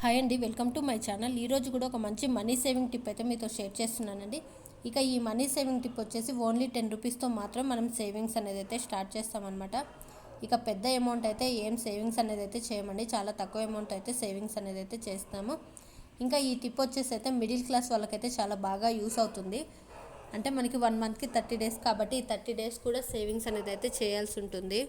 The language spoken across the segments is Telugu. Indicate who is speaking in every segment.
Speaker 1: హాయ్ అండి వెల్కమ్ టు మై ఛానల్. ఈరోజు కూడా ఒక మంచి మనీ సేవింగ్ టిప్ అయితే మీతో షేర్ చేస్తున్నానండి. ఇక ఈ మనీ సేవింగ్ టిప్ వచ్చేసి ఓన్లీ టెన్ రూపీస్తో మాత్రం మనం సేవింగ్స్ అనేది అయితే స్టార్ట్ చేస్తామన్నమాట. ఇక పెద్ద అమౌంట్ అయితే ఏం సేవింగ్స్ అనేది అయితే చేయమండి. చాలా తక్కువ అమౌంట్ అయితే సేవింగ్స్ అనేది అయితే చేస్తాము. ఇంకా ఈ టిప్ వచ్చేసి అయితే మిడిల్ క్లాస్ వాళ్ళకైతే చాలా బాగా యూస్ అవుతుంది. అంటే మనకి వన్ మంత్కి థర్టీ డేస్ కాబట్టి ఈ థర్టీ డేస్ కూడా సేవింగ్స్ అనేది అయితే చేయాల్సి ఉంటుంది.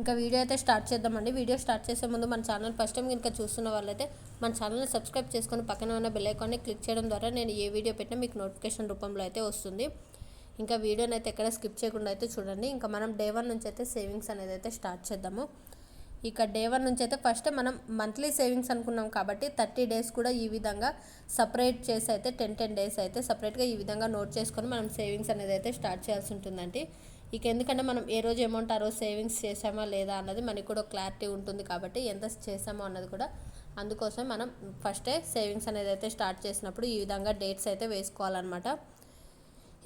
Speaker 1: ఇంకా వీడియో అయితే స్టార్ట్ చేద్దామండి. వీడియో స్టార్ట్ చేసే ముందు మన ఛానల్ ఫస్ట్ టైం కనుక చూస్తున్న వాళ్ళైతే మన ఛానల్ని సబ్స్క్రైబ్ చేసుకొని పక్కన ఉన్న బెల్ ఐకాన్ని క్లిక్ చేయడం ద్వారా నేను ఏ వీడియో పెట్టినా మీకు నోటిఫికేషన్ రూపంలో అయితే వస్తుంది. ఇంకా వీడియోని అయితే ఎక్కడ స్కిప్ చేయకుండా అయితే చూడండి. ఇంకా మనం డే వన్ నుంచి అయితే సేవింగ్స్ అనేది అయితే స్టార్ట్ చేద్దాము. ఇక డే వన్ నుంచి అయితే ఫస్ట్ మనం మంత్లీ సేవింగ్స్ అనుకున్నాం కాబట్టి థర్టీ డేస్ కూడా ఈ విధంగా సపరేట్ చేసి అయితే టెన్ టెన్ డేస్ అయితే సపరేట్గా ఈ విధంగా నోట్ చేసుకొని మనం సేవింగ్స్ అనేది అయితే స్టార్ట్ చేయాల్సి ఉంటుందండి. ఇక ఎందుకంటే మనం ఏ రోజు అమౌంట్ ఆ రోజు సేవింగ్స్ చేసామా లేదా అన్నది మనకి కూడా క్లారిటీ ఉంటుంది కాబట్టి ఎంత చేసామో అన్నది కూడా అందుకోసం మనం ఫస్టే సేవింగ్స్ అనేది అయితే స్టార్ట్ చేసినప్పుడు ఈ విధంగా డేట్స్ అయితే వేసుకోవాలన్నమాట.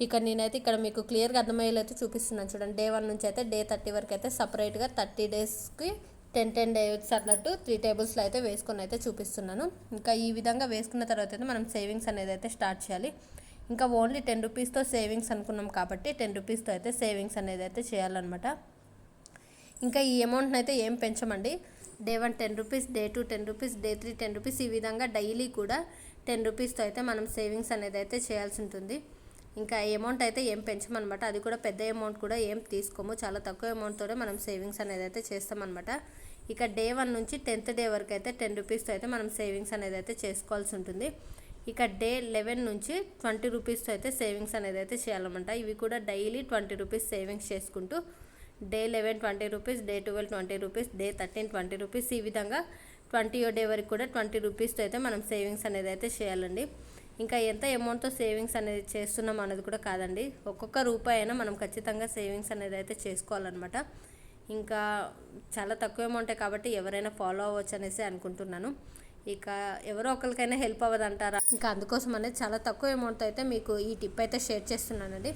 Speaker 1: ఇక నేనైతే ఇక్కడ మీకు క్లియర్గా అర్థమయ్యేలా చూపిస్తున్నాను చూడండి. డే వన్ నుంచి అయితే డే థర్టీ వరకు అయితే సపరేట్గా థర్టీ డేస్కి టెన్ టెన్ డేస్ అన్నట్టు త్రీ టేబుల్స్లో అయితే వేసుకొని అయితే చూపిస్తున్నాను. ఇంకా ఈ విధంగా వేసుకున్న తర్వాత అయితే మనం సేవింగ్స్ అనేది అయితే స్టార్ట్ చేయాలి. ఇంకా ఓన్లీ టెన్ రూపీస్తో సేవింగ్స్ అనుకున్నాం కాబట్టి టెన్ రూపీస్తో అయితే సేవింగ్స్ అనేది అయితే చేయాలన్నమాట. ఇంకా ఈ అమౌంట్ని అయితే ఏం పెంచమండి? Day one ten rupees day two ten rupees day three ten rupees ఈ విధంగా డైలీ కూడా టెన్ రూపీస్తో అయితే మనం సేవింగ్స్ అనేది అయితే చేయాల్సి ఉంటుంది. ఇంకా అమౌంట్ అయితే ఏం పెంచమన్నమాట? అది కూడా పెద్ద అమౌంట్ కూడా ఏం తీసుకోము. చాలా తక్కువ అమౌంట్తోనే మనం సేవింగ్స్ అనేది అయితే చేస్తామన్నమాట. ఇక డే వన్ నుంచి టెన్త్ డే వరకు అయితే టెన్ రూపీస్తో అయితే మనం సేవింగ్స్ అనేది అయితే చేసుకోవాల్సి ఉంటుంది. ఇక డే లెవెన్ నుంచి ట్వంటీ రూపీస్తో అయితే సేవింగ్స్ అనేది అయితే చేయాలన్నమాట. ఇవి కూడా డైలీ ట్వంటీ రూపీస్ సేవింగ్స్ చేసుకుంటూ day eleven twenty rupees day twelve twenty rupees day thirteen twenty rupees ఈ విధంగా ట్వంటీ డే వరకు కూడా ట్వంటీ రూపీస్తో అయితే మనం సేవింగ్స్ అనేది అయితే చేయాలండి. ఇంకా ఎంత అమౌంట్తో సేవింగ్స్ అనేది చేస్తున్నాం అనేది కూడా కాదండి. ఒక్కొక్క రూపాయి అయినా మనం ఖచ్చితంగా సేవింగ్స్ అనేది అయితే చేసుకోవాలన్నమాట. ఇంకా చాలా తక్కువ అమౌంటే కాబట్టి ఎవరైనా ఫాలో అవ్వచ్చు అనేసి అనుకుంటున్నాను. ఇక ఎవరో ఒకరికైనా హెల్ప్ అవ్వదంటారా? ఇంకా అందుకోసం అనేది చాలా తక్కువ అమౌంట్ అయితే మీకు ఈ టిప్ అయితే షేర్ చేస్తున్నానండి.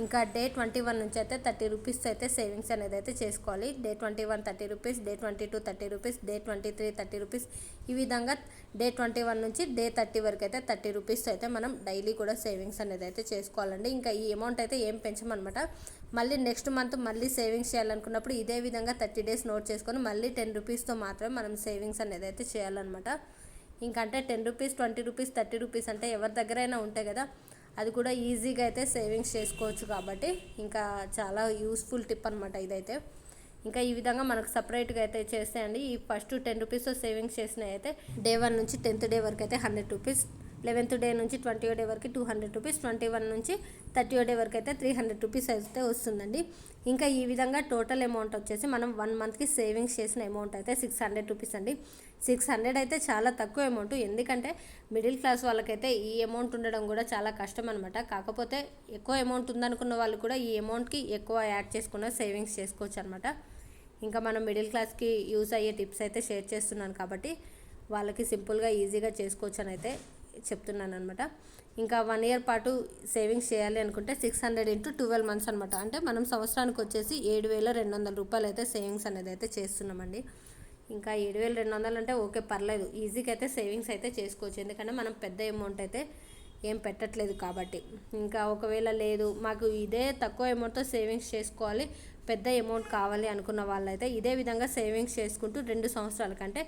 Speaker 1: ఇంకా డే ట్వంటీ వన్ నుంచి అయితే థర్టీ రూపీస్ అయితే సేవింగ్స్ అనేది అయితే చేసుకోవాలి. Day twenty one thirty rupees day twenty two thirty rupees day twenty three thirty rupees. ఈ విధంగా డే ట్వంటీ వన్ నుంచి డే థర్టీ వరకు అయితే థర్టీ రూపీస్ అయితే మనం డైలీ కూడా సేవింగ్స్ అనేది అయితే చేసుకోవాలండి. ఇంకా ఈ అమౌంట్ అయితే ఏం పెంచమన్నమాట మళ్ళీ నెక్స్ట్ మంత్ మళ్ళీ సేవింగ్స్ చేయాలనుకున్నప్పుడు ఇదే విధంగా థర్టీ డేస్ నోట్ చేసుకొని మళ్ళీ టెన్ రూపీస్తో మాత్రమే మనం సేవింగ్స్ అనేది అయితే చేయాలన్నమాట. ఇంకంటే ten rupees twenty rupees thirty rupees అంటే ఎవరి దగ్గరైనా ఉంటాయి కదా అది కూడా ఈజీగా అయితే సేవింగ్స్ చేసుకోవచ్చు కాబట్టి ఇంకా చాలా యూస్ఫుల్ టిప్ అనమాట ఇదైతే. ఇంకా ఈ విధంగా మనకు సపరేట్గా అయితే చేస్తాయండి ఈ ఫస్ట్ టెన్ రూపీస్ సేవింగ్స్ చేసినవి అయితే డే వన్ నుంచి టెన్త్ డే వరకు అయితే హండ్రెడ్ రూపీస్ లెవెన్త్ డే నుంచి ట్వంటీ డే వరకు two hundred rupees twenty one నుంచి థర్టీ డే వరకు అయితే త్రీ హండ్రెడ్ రూపీస్ అయితే వస్తుందండి. ఇంకా ఈ విధంగా టోటల్ అమౌంట్ వచ్చేసి మనం వన్ మంత్కి సేవింగ్స్ చేసిన అమౌంట్ అయితే సిక్స్ హండ్రెడ్ రూపీస్ అండి. సిక్స్ హండ్రెడ్ అయితే చాలా తక్కువ అమౌంట్ ఎందుకంటే మిడిల్ క్లాస్ వాళ్ళకైతే ఈ అమౌంట్ ఉండడం కూడా చాలా కష్టం అనమాట కాకపోతే ఎక్కువ అమౌంట్ ఉందనుకున్న వాళ్ళు కూడా ఈ అమౌంట్కి ఎక్కువ యాడ్ చేసుకున్న సేవింగ్స్ చేసుకోవచ్చు అనమాట ఇంకా మనం మిడిల్ క్లాస్కి యూస్ అయ్యే టిప్స్ అయితే షేర్ చేస్తున్నాను కాబట్టి వాళ్ళకి సింపుల్గా ఈజీగా చేసుకోవచ్చు అని అయితే చెప్తున్నాను అనమాట ఇంకా వన్ ఇయర్ పాటు సేవింగ్స్ చేయాలి అనుకుంటే six hundred into twelve months అనమాట అంటే మనం సంవత్సరానికి వచ్చేసి ఏడు వేల రెండు వందల రూపాయలు అయితే సేవింగ్స్ అనేది అయితే చేస్తున్నామండి. ఇంకా ఏడు వేల రెండు వందలు అంటే ఓకే పర్లేదు. ఈజీగా అయితే సేవింగ్స్ అయితే చేసుకోవచ్చు. ఎందుకంటే మనం పెద్ద అమౌంట్ అయితే ఏం పెట్టట్లేదు కాబట్టి. ఇంకా ఒకవేళ లేదు మాకు ఇదే తక్కువ అమౌంట్తో సేవింగ్స్ చేసుకోవాలి పెద్ద అమౌంట్ కావాలి అనుకున్న వాళ్ళైతే ఇదే విధంగా సేవింగ్స్ చేసుకుంటూ రెండు సంవత్సరాల కంటే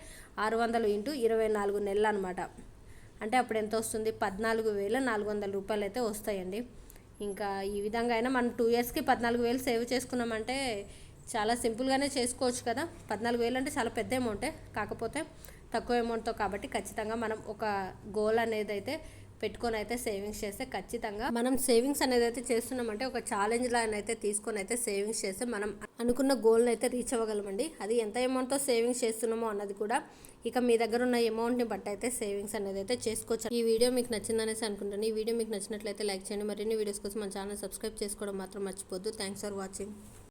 Speaker 1: ఆరు వందలు ఇంటూ ఇరవై నాలుగు నెలలు అనమాట అంటే అప్పుడు ఎంత వస్తుంది? పద్నాలుగు వేల నాలుగు వందల రూపాయలు అయితే వస్తాయండి. ఇంకా ఈ విధంగా అయినా మనం టూ ఇయర్స్కి పద్నాలుగు వేలు సేవ్ చేసుకున్నామంటే చాలా సింపుల్గానే చేసుకోవచ్చు కదా. పద్నాలుగు వేలు అంటే చాలా పెద్ద అమౌంటే కాకపోతే తక్కువ అమౌంట్తో కాబట్టి ఖచ్చితంగా మనం ఒక గోల్ అనేది అయితే పెట్టుకొని అయితే సేవింగ్స్ చేస్తే ఖచ్చితంగా మనం సేవింగ్స్ అనేది అయితే చేస్తున్నామంటే ఒక ఛాలెంజ్ లాగా అయితే తీసుకొని అయితే సేవింగ్స్ చేస్తే మనం అనుకున్న గోల్ని అయితే రీచ్ అవ్వగలమండి. అది ఎంత అమౌంట్తో సేవింగ్స్ చేస్తున్నామో అన్నది కూడా ఇక మీ దగ్గర ఉన్న అమౌంట్ని బట్టి అయితే సేవింగ్స్ అనేది అయితే చేసుకోవచ్చు. ఈ వీడియో మీకు నచ్చిందనేసి అనుకుంటాను ఈ వీడియో మీకు నచ్చినట్లయితే లైక్ చేయండి. మరిన్ని వీడియోస్ కోసం మన ఛానల్ సబ్స్క్రైబ్ చేసుకోవడం మాత్రం మర్చిపోద్దు థ్యాంక్స్ ఫర్ వాచింగ్